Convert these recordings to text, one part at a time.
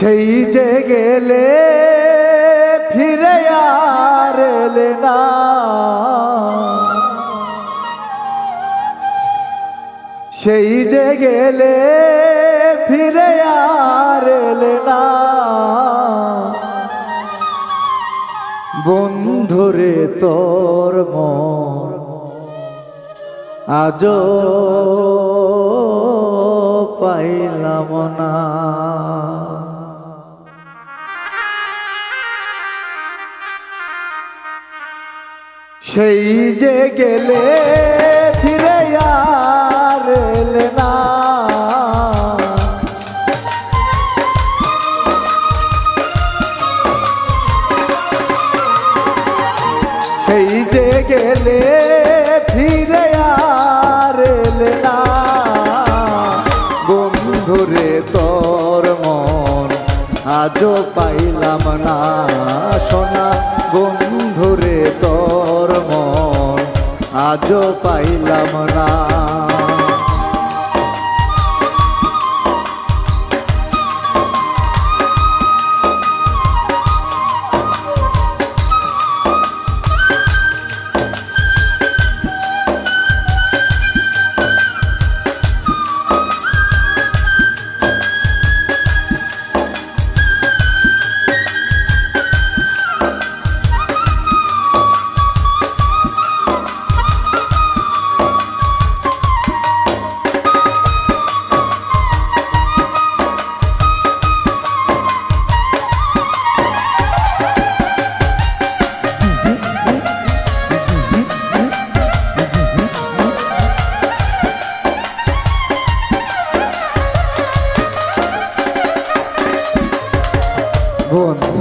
সেই যে গেলে ফিরে আর এলে না। সেই যে গেলে ফিরে আর এলে না। বন্ধুরে তোর মন আজ পাইলাম না। সেই যে গেলে ফিরে আর না। সেই যে গেলে ফিরে আর না। বন্ধুরে, তোর মন আজও পাইলাম না সোনা। বন্ধুরে তোর মন। আজও পাইলাম না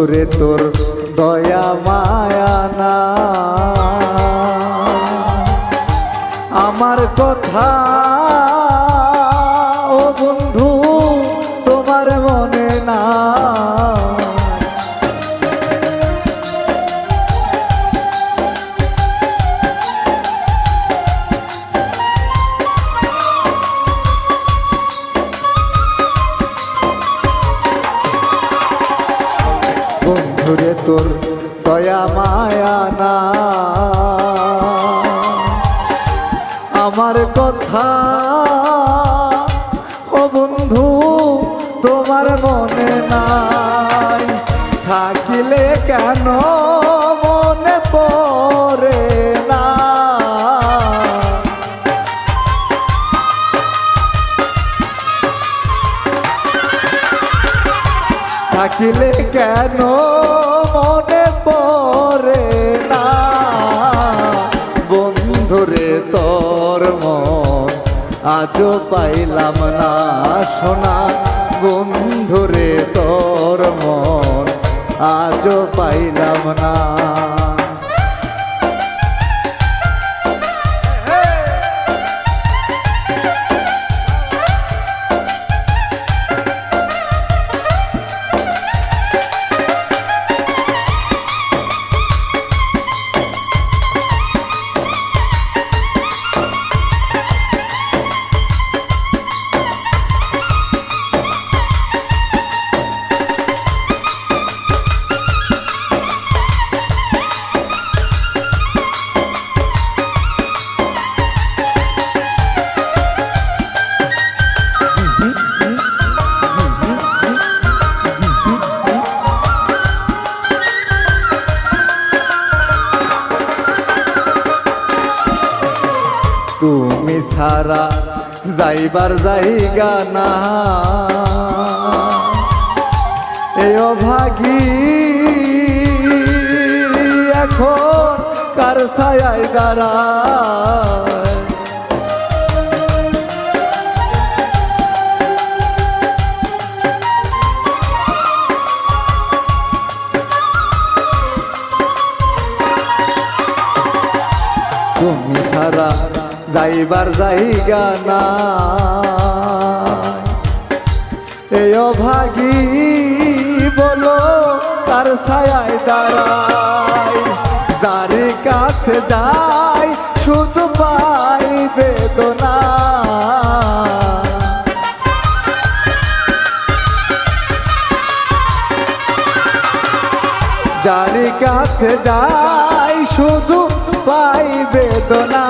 বন্ধুরে তোর দয়া মায়া না। বন্ধুরে তোর দয়া মায়া না। আমার কথা ও বন্ধু তোমার মনে নাই। থাকিলে কেন আজও পাইলাম না সোনা। বন্ধুরে তোর মন আজও পাইলাম না। সারা যাইবার জায়গা না। এ অভাগী এখন কার ছায় দাঁড়ায়? তুমি সারা যাইবার জায়গা না এই অভাগী বলো তার ছায় দাঁড়াই? যারি কাছে যাই, শুধু পাই বেদনা। যারি কাছে যাই, শুধু পাই বেদনা।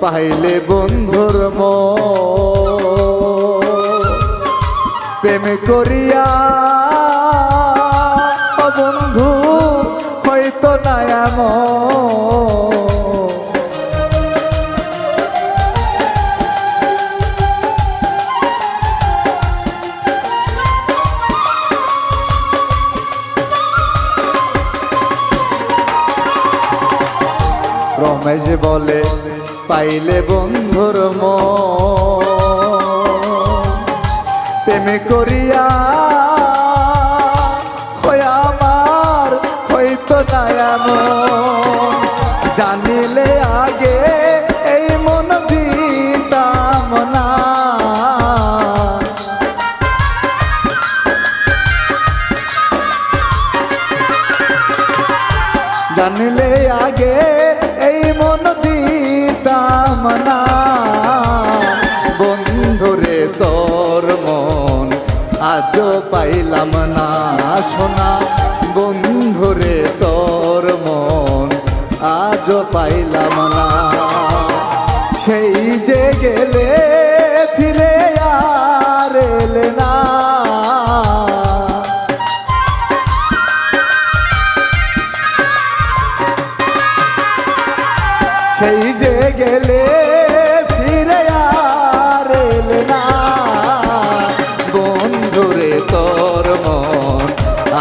পাইলে বন্ধুর প্রেম করিয়া বন্ধু হয়তো নায়াম রমেশ বলে পাইলে বন্ধুর প্রেমে করিয়া হয় আমার হয়তো নায়াম জানিলে আগে পাইলাম না সোনা। বন্ধুরে তোর মন আজ পাইলাম না। সেই যে গেলে